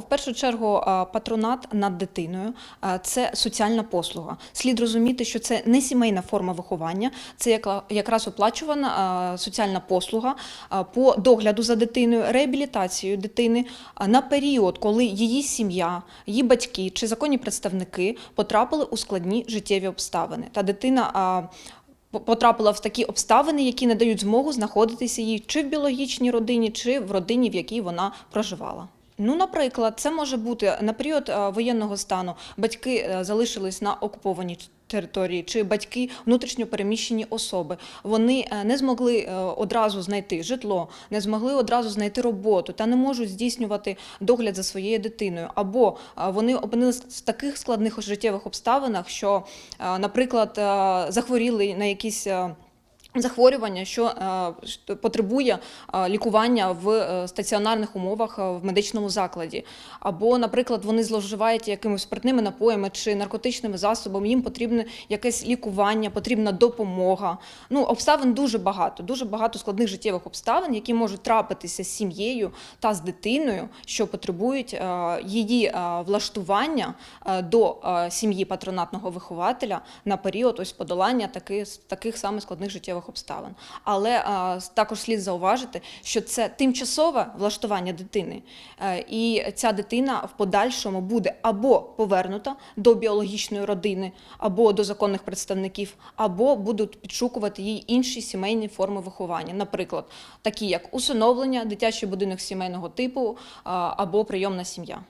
В першу чергу патронат над дитиною це соціальна послуга. Слід розуміти, що це не сімейна форма виховання, це яка- якраз оплачувана соціальна послуга по догляду за дитиною, реабілітацією дитини на період, коли її сім'я, її батьки чи законні представники потрапили у складні життєві обставини. Та дитина. Потрапила в такі обставини, які не дають змогу знаходитися їй чи в біологічній родині, чи в родині, в якій вона проживала. Ну, наприклад, це може бути на період е, воєнного стану батьки е, залишились на окупованій території, чи батьки внутрішньо переміщені особи. Вони е, не змогли одразу знайти житло, не змогли одразу знайти роботу та не можуть здійснювати догляд за своєю дитиною. Або вони опинилися в таких складних життєвих обставинах, що, наприклад, захворіли на якісь. Захворювання, що е, потребує е, лікування в е, стаціонарних умовах в медичному закладі, або, наприклад, вони зловживають якимись спиртними напоями чи наркотичними засобами. Їм потрібне якесь лікування, потрібна допомога. Ну, обставин дуже багато, дуже багато складних життєвих обставин, які можуть трапитися з сім'єю та з дитиною, що потребують її влаштування до сім'ї патронатного вихователя на період ось подолання таких, таких саме складних життєвих обставин. Але також слід зауважити, що це тимчасове влаштування дитини, е, і ця дитина в подальшому буде або повернута до біологічної родини, або до законних представників, або будуть підшукувати їй інші сімейні форми виховання, наприклад, такі як усиновлення, дитячий будинок сімейного типу або прийомна сім'я.